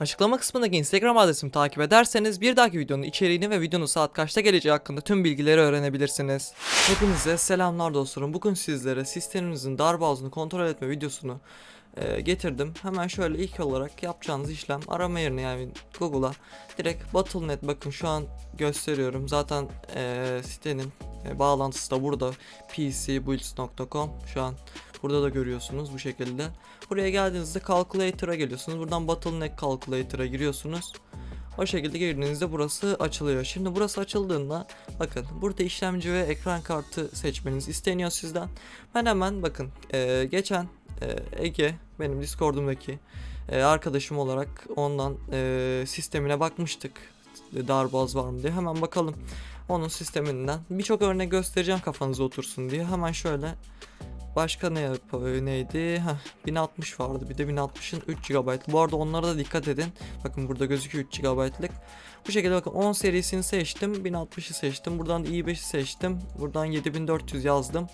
Açıklama kısmındaki Instagram adresimi takip ederseniz bir dahaki videonun içeriğini ve videonun saat kaçta geleceği hakkında tüm bilgileri öğrenebilirsiniz. Hepinize selamlar dostlarım. Bugün sizlere sisteminizin darbağızını kontrol etme videosunu e, getirdim. Hemen şöyle ilk olarak yapacağınız işlem arama yerine yani Google'a direkt Battle.net bakın şu an gösteriyorum. Zaten e, sitenin e, bağlantısı da burada pcbuilds.com şu an burada da görüyorsunuz bu şekilde. Buraya geldiğinizde Calculator'a geliyorsunuz. Buradan Bottleneck Calculator'a giriyorsunuz. O şekilde girdiğinizde burası açılıyor. Şimdi burası açıldığında bakın burada işlemci ve ekran kartı seçmeniz isteniyor sizden. Ben hemen bakın e, geçen e, Ege benim Discord'umdaki e, arkadaşım olarak ondan e, sistemine bakmıştık. Darbaz var mı diye hemen bakalım onun sisteminden. Birçok örnek göstereceğim kafanıza otursun diye. Hemen şöyle Başka ne yap- neydi? Heh, 1060 vardı. Bir de 1060'ın 3 GB. Bu arada onlara da dikkat edin. Bakın burada gözüküyor 3 GB'lık. Bu şekilde bakın 10 serisini seçtim. 1060'ı seçtim. Buradan da i5'i seçtim. Buradan 7400 yazdım.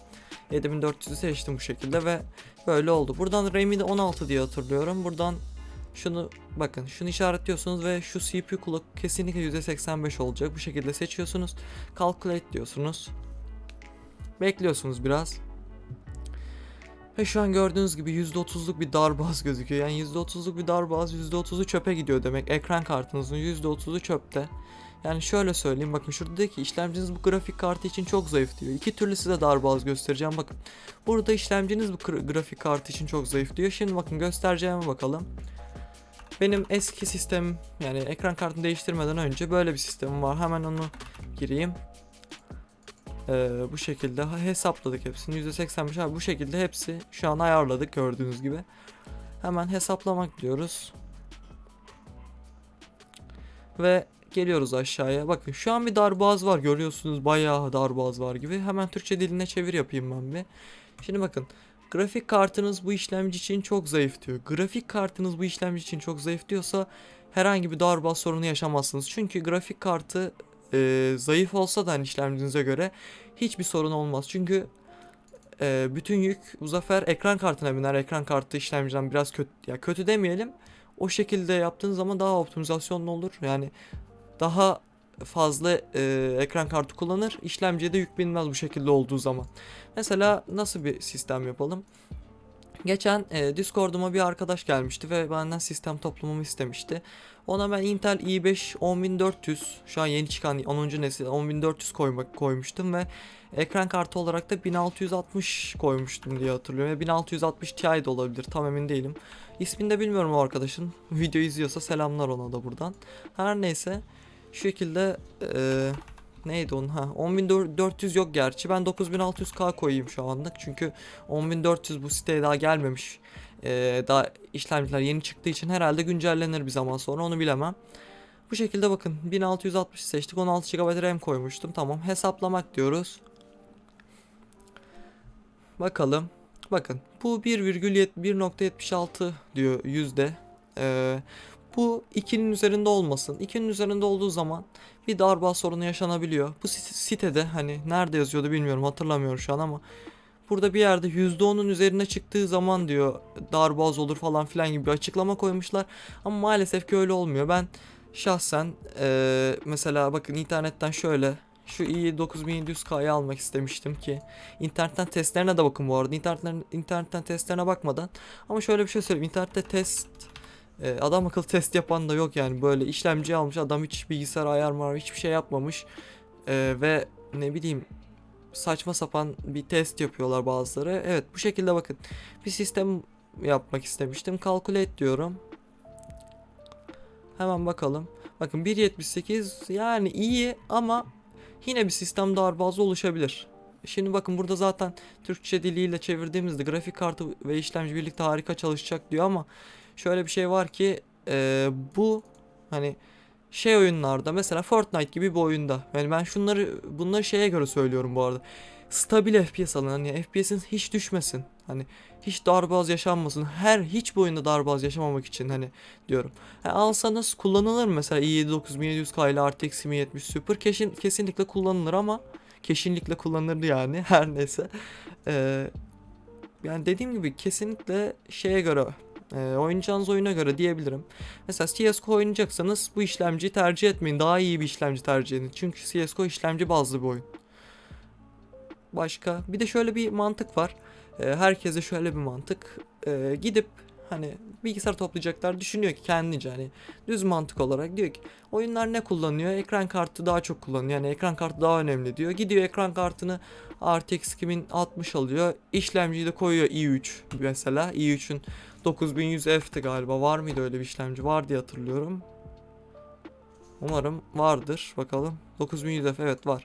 7400'ü seçtim bu şekilde ve böyle oldu. Buradan RAM'i de 16 diye hatırlıyorum. Buradan şunu bakın şunu işaretliyorsunuz ve şu CPU kulak kesinlikle %85 olacak. Bu şekilde seçiyorsunuz. Calculate diyorsunuz. Bekliyorsunuz biraz. Ve şu an gördüğünüz gibi %30'luk bir darbaz gözüküyor. Yani %30'luk bir darbaz %30'u çöpe gidiyor demek. Ekran kartınızın %30'u çöpte. Yani şöyle söyleyeyim bakın şuradaki işlemciniz bu grafik kartı için çok zayıf diyor. İki türlü size darbaz göstereceğim bakın. Burada işlemciniz bu grafik kartı için çok zayıf diyor. Şimdi bakın göstereceğime bakalım. Benim eski sistemim yani ekran kartını değiştirmeden önce böyle bir sistemim var. Hemen onu gireyim. Ee, bu şekilde hesapladık hepsini. %85 abi bu şekilde hepsi şu an ayarladık gördüğünüz gibi. Hemen hesaplamak diyoruz. Ve geliyoruz aşağıya. Bakın şu an bir darboğaz var görüyorsunuz bayağı darboğaz var gibi. Hemen Türkçe diline çevir yapayım ben bir. Şimdi bakın grafik kartınız bu işlemci için çok zayıf diyor. Grafik kartınız bu işlemci için çok zayıf diyorsa herhangi bir darboğaz sorunu yaşamazsınız. Çünkü grafik kartı e, zayıf olsa da hani işlemcinize göre hiçbir sorun olmaz. Çünkü e, bütün yük bu sefer ekran kartına biner. Ekran kartı işlemciden biraz kötü ya kötü demeyelim. O şekilde yaptığınız zaman daha optimizasyonlu olur. Yani daha fazla e, ekran kartı kullanır. İşlemciye de yük binmez bu şekilde olduğu zaman. Mesela nasıl bir sistem yapalım? Geçen e, Discord'uma bir arkadaş gelmişti ve benden sistem toplamamı istemişti. Ona ben Intel i5 10400 şu an yeni çıkan 10. nesil 10400 koymak koymuştum ve ekran kartı olarak da 1660 koymuştum diye hatırlıyorum. Ve 1660 Ti de olabilir tam emin değilim. İsmini de bilmiyorum o arkadaşın. Video izliyorsa selamlar ona da buradan. Her neyse şu şekilde e, neydi onun ha 10400 yok gerçi ben 9600K koyayım şu anlık çünkü 10400 bu siteye daha gelmemiş. Ee, daha işlemciler yeni çıktığı için herhalde güncellenir bir zaman sonra onu bilemem. Bu şekilde bakın 1660 seçtik 16 GB RAM koymuştum tamam hesaplamak diyoruz. Bakalım. Bakın bu 1,1.76 diyor yüzde. Ee, bu 2'nin üzerinde olmasın. 2'nin üzerinde olduğu zaman bir darba sorunu yaşanabiliyor. Bu sit- sitede hani nerede yazıyordu bilmiyorum hatırlamıyorum şu an ama burada bir yerde %10'un üzerine çıktığı zaman diyor darbaz olur falan filan gibi bir açıklama koymuşlar. Ama maalesef ki öyle olmuyor. Ben şahsen eee, mesela bakın internetten şöyle şu i 9700K'yı almak istemiştim ki internetten testlerine de bakın bu arada internetten, internetten testlerine bakmadan ama şöyle bir şey söyleyeyim internette test e, adam akıllı test yapan da yok yani böyle işlemci almış adam hiç bilgisayar ayar mar hiçbir şey yapmamış E, ve ne bileyim saçma sapan bir test yapıyorlar bazıları. Evet bu şekilde bakın bir sistem yapmak istemiştim. Calculate diyorum. Hemen bakalım. Bakın 1.78 yani iyi ama yine bir sistem darbazı oluşabilir. Şimdi bakın burada zaten Türkçe diliyle çevirdiğimizde grafik kartı ve işlemci birlikte harika çalışacak diyor ama şöyle bir şey var ki e, bu hani şey oyunlarda mesela Fortnite gibi bir oyunda. Yani ben şunları bunları şeye göre söylüyorum bu arada. Stabil FPS alın hani FPS'in hiç düşmesin. Hani hiç darbaz yaşanmasın. Her hiç bu oyunda darbaz yaşamamak için hani diyorum. Ha, alsanız kullanılır mesela i7 9700K ile RTX 2070 Super kesin, kesinlikle kullanılır ama kesinlikle kullanılır yani her neyse. Ee, yani dediğim gibi kesinlikle şeye göre Ee, oynayacağınız oyuna göre diyebilirim. Mesela CSGO oynayacaksanız bu işlemciyi tercih etmeyin. Daha iyi bir işlemci tercih edin. Çünkü CSGO işlemci bazlı bir oyun. Başka bir de şöyle bir mantık var. Ee, herkese şöyle bir mantık. Ee, gidip hani bilgisayar toplayacaklar düşünüyor ki kendince hani düz mantık olarak diyor ki oyunlar ne kullanıyor? Ekran kartı daha çok kullanıyor. Yani ekran kartı daha önemli diyor. Gidiyor ekran kartını RTX 2060 alıyor. İşlemciyi de koyuyor i3 mesela. i3'ün 9100 F'ti galiba. Var mıydı öyle bir işlemci? Var diye hatırlıyorum. Umarım vardır. Bakalım. 9100 F evet var.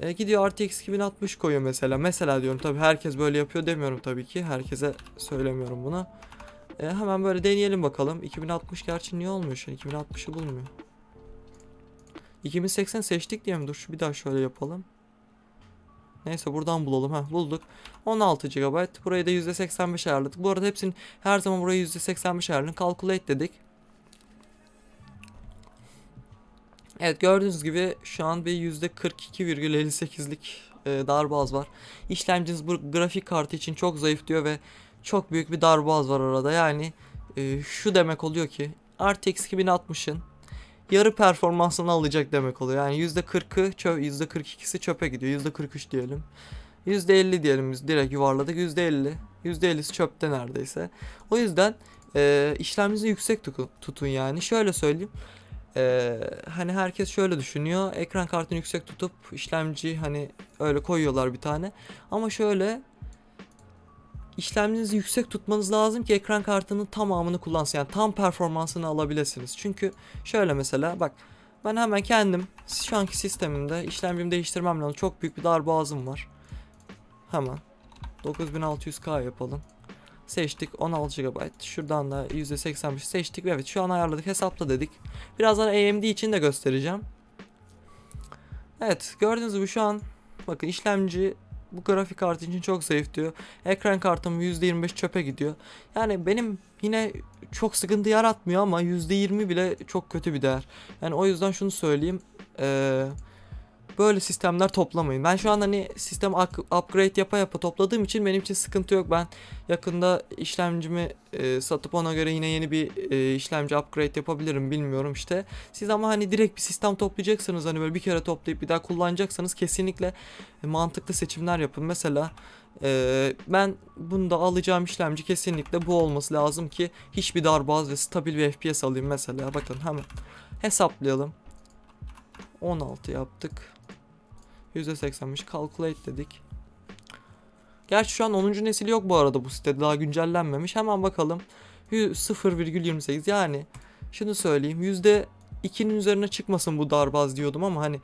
E, gidiyor RTX 2060 koyuyor mesela. Mesela diyorum tabii herkes böyle yapıyor demiyorum tabii ki. Herkese söylemiyorum bunu. E, hemen böyle deneyelim bakalım. 2060 gerçi niye olmuyor şu an? 2060'ı bulmuyor. 2080 seçtik diye mi? Dur şu bir daha şöyle yapalım. Neyse buradan bulalım. Heh bulduk. 16 GB. Burayı da %85 ayarladık. Bu arada hepsinin her zaman burayı %85 ayarlayın. Calculate dedik. Evet gördüğünüz gibi şu an bir %42,58'lik e, darbaz var. İşlemciniz bu grafik kartı için çok zayıf diyor ve çok büyük bir darbaz var arada. Yani e, şu demek oluyor ki RTX 2060'ın yarı performansını alacak demek oluyor. Yani %40'ı çö %42'si çöpe gidiyor. %43 diyelim. %50 diyelim biz direkt yuvarladık. %50. %50'si çöpte neredeyse. O yüzden e, işlemcinizi yüksek tutu- tutun yani. Şöyle söyleyeyim. E, hani herkes şöyle düşünüyor. Ekran kartını yüksek tutup işlemci hani öyle koyuyorlar bir tane. Ama şöyle işlemcinizi yüksek tutmanız lazım ki ekran kartının tamamını kullansın. Yani tam performansını alabilirsiniz. Çünkü şöyle mesela bak ben hemen kendim şu anki sistemimde işlemcimi değiştirmem lazım. Çok büyük bir darboğazım var. Hemen 9600K yapalım. Seçtik 16 GB. Şuradan da %85 seçtik. Evet şu an ayarladık hesapla dedik. Birazdan AMD için de göstereceğim. Evet gördüğünüz gibi şu an bakın işlemci bu grafik kartı için çok zayıf diyor. Ekran kartım %25 çöpe gidiyor. Yani benim yine çok sıkıntı yaratmıyor ama %20 bile çok kötü bir değer. Yani o yüzden şunu söyleyeyim. Ee, böyle sistemler toplamayın. Ben şu an hani sistem up- upgrade yapa yapa topladığım için benim için sıkıntı yok. Ben yakında işlemcimi e, satıp ona göre yine yeni bir e, işlemci upgrade yapabilirim bilmiyorum işte. Siz ama hani direkt bir sistem toplayacaksınız hani böyle bir kere toplayıp bir daha kullanacaksanız kesinlikle mantıklı seçimler yapın. Mesela e, ben bunda alacağım işlemci kesinlikle bu olması lazım ki hiçbir darbaz ve stabil bir FPS alayım mesela. Bakın hemen hesaplayalım. 16 yaptık. %85 calculate dedik. Gerçi şu an 10. nesil yok bu arada bu sitede daha güncellenmemiş. Hemen bakalım. Yü- 0,28 yani şunu söyleyeyim %2'nin üzerine çıkmasın bu darbaz diyordum ama hani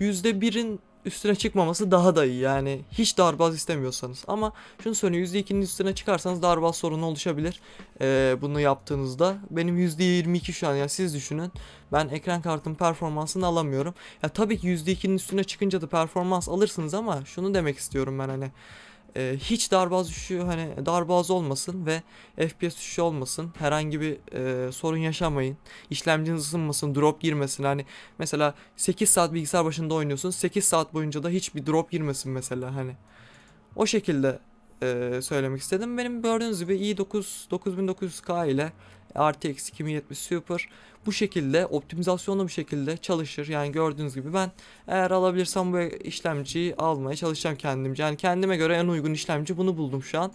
%1'in üstüne çıkmaması daha da iyi. Yani hiç darbaz istemiyorsanız. Ama şunu söyleyeyim %2'nin üstüne çıkarsanız darbaz sorunu oluşabilir. Ee, bunu yaptığınızda. Benim %22 şu an. Yani siz düşünün. Ben ekran kartın performansını alamıyorum. Ya tabii ki %2'nin üstüne çıkınca da performans alırsınız ama şunu demek istiyorum ben hani e, hiç darbaz düşüşü hani darbaz olmasın ve FPS düşüşü olmasın. Herhangi bir e, sorun yaşamayın. İşlemciniz ısınmasın, drop girmesin. Hani mesela 8 saat bilgisayar başında oynuyorsun. 8 saat boyunca da hiçbir drop girmesin mesela hani. O şekilde e, söylemek istedim. Benim gördüğünüz gibi i9 9900K ile RTX 2070 Super bu şekilde optimizasyonlu bir şekilde çalışır. Yani gördüğünüz gibi ben eğer alabilirsem bu işlemciyi almaya çalışacağım kendimce. Yani kendime göre en uygun işlemci bunu buldum şu an.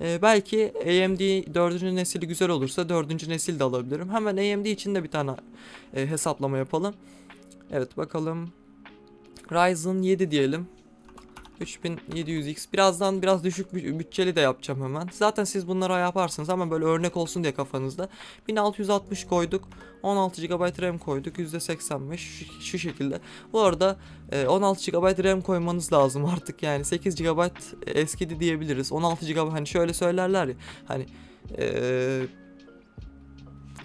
Ee, belki AMD 4. nesili güzel olursa 4. nesil de alabilirim. Hemen AMD için de bir tane e, hesaplama yapalım. Evet bakalım. Ryzen 7 diyelim. 3700X birazdan biraz düşük bü- bütçeli de yapacağım hemen. Zaten siz bunları yaparsınız ama böyle örnek olsun diye kafanızda. 1660 koyduk. 16 GB RAM koyduk. %85 şu, şekilde. Bu arada e, 16 GB RAM koymanız lazım artık yani 8 GB eskidi diyebiliriz. 16 GB hani şöyle söylerler ya hani e,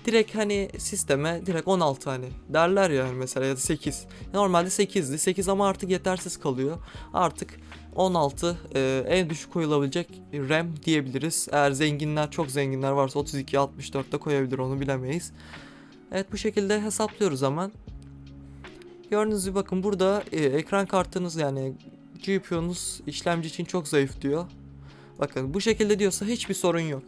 direkt hani sisteme direkt 16 hani derler ya hani mesela ya da 8. Normalde 8'di. 8 ama artık yetersiz kalıyor. Artık 16 e, en düşük koyulabilecek RAM diyebiliriz. Eğer zenginler çok zenginler varsa 32 64'te koyabilir onu bilemeyiz. Evet bu şekilde hesaplıyoruz hemen. Gördüğünüz gibi bakın burada e, ekran kartınız yani GPU'nuz işlemci için çok zayıf diyor. Bakın bu şekilde diyorsa hiçbir sorun yok.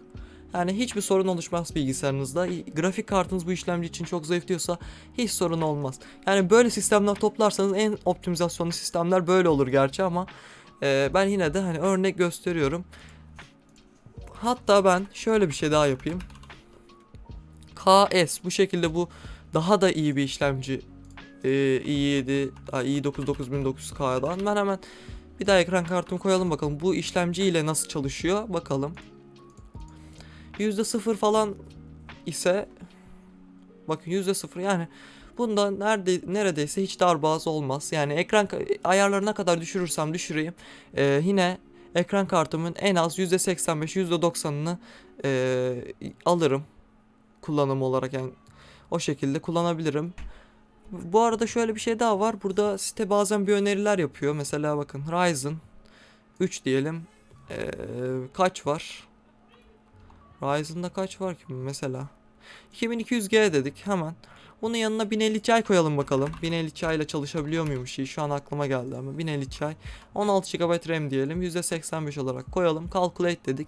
Yani hiçbir sorun oluşmaz bilgisayarınızda. Grafik kartınız bu işlemci için çok zayıf diyorsa hiç sorun olmaz. Yani böyle sistemler toplarsanız en optimizasyonlu sistemler böyle olur gerçi ama e, ben yine de hani örnek gösteriyorum. Hatta ben şöyle bir şey daha yapayım. KS bu şekilde bu daha da iyi bir işlemci e, i7 ha, i9 9900K'dan ben hemen bir daha ekran kartımı koyalım bakalım bu işlemci ile nasıl çalışıyor bakalım. %0 falan ise bakın %0 yani bunda nerede neredeyse hiç darbaz olmaz. Yani ekran ayarlarına kadar düşürürsem düşüreyim e, yine ekran kartımın en az %85 %90'ını e, alırım kullanım olarak yani o şekilde kullanabilirim. Bu arada şöyle bir şey daha var. Burada site bazen bir öneriler yapıyor. Mesela bakın Ryzen 3 diyelim. Ee, kaç var? Ryzen'da kaç var ki mesela? 2200G dedik hemen. Bunun yanına 1050 Ti koyalım bakalım. 1050 Ti ile çalışabiliyor muymuş iyi? Şu an aklıma geldi ama 1050 Ti. 16 GB RAM diyelim. %85 olarak koyalım. Calculate dedik.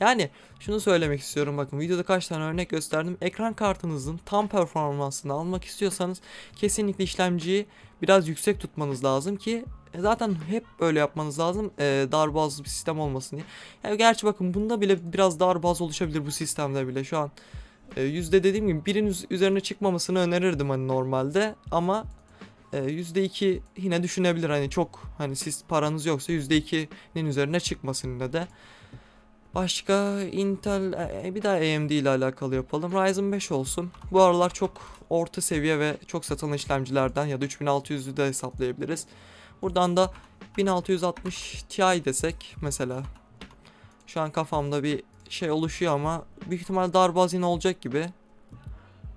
Yani şunu söylemek istiyorum bakın videoda kaç tane örnek gösterdim. Ekran kartınızın tam performansını almak istiyorsanız kesinlikle işlemciyi biraz yüksek tutmanız lazım ki zaten hep böyle yapmanız lazım e, darbazlı bir sistem olmasın diye. Yani gerçi bakın bunda bile biraz darbaz oluşabilir bu sistemde bile şu an. E, yüzde dediğim gibi birin üz- üzerine çıkmamasını önerirdim hani normalde ama e, yüzde iki yine düşünebilir hani çok hani siz paranız yoksa yüzde ikinin üzerine çıkmasın yine de. Başka Intel e, bir daha AMD ile alakalı yapalım. Ryzen 5 olsun. Bu aralar çok orta seviye ve çok satılan işlemcilerden ya da 3600'ü de hesaplayabiliriz. Buradan da 1660 Ti desek mesela. Şu an kafamda bir şey oluşuyor ama büyük ihtimal darbaz yine olacak gibi.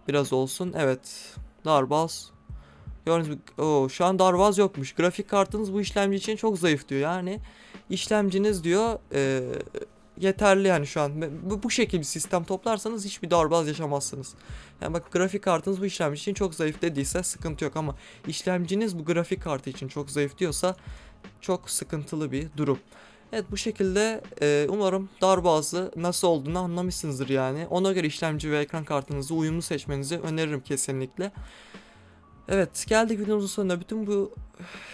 Biraz olsun. Evet. Darbaz. Gördüğünüz gibi Oo, şu an darbaz yokmuş. Grafik kartınız bu işlemci için çok zayıf diyor. Yani işlemciniz diyor eee yeterli yani şu an. Bu, bu şekilde bir sistem toplarsanız hiçbir darbaz yaşamazsınız. Yani bak grafik kartınız bu işlemci için çok zayıf dediyse sıkıntı yok ama işlemciniz bu grafik kartı için çok zayıf diyorsa çok sıkıntılı bir durum. Evet bu şekilde e, umarım darbazı nasıl olduğunu anlamışsınızdır yani. Ona göre işlemci ve ekran kartınızı uyumlu seçmenizi öneririm kesinlikle. Evet geldik videomuzun sonuna. Bütün bu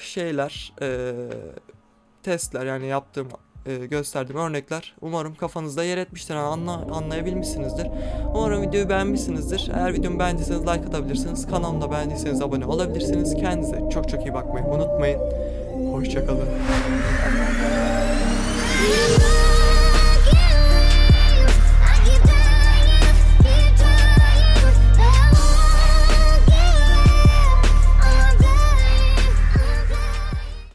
şeyler, e, testler yani yaptığım e, gösterdiğim örnekler umarım kafanızda yer etmiştir anla, anlayabilmişsinizdir. Umarım videoyu beğenmişsinizdir. Eğer videomu beğendiyseniz like atabilirsiniz. Kanalımda beğendiyseniz abone olabilirsiniz. Kendinize çok çok iyi bakmayı unutmayın. Hoşçakalın.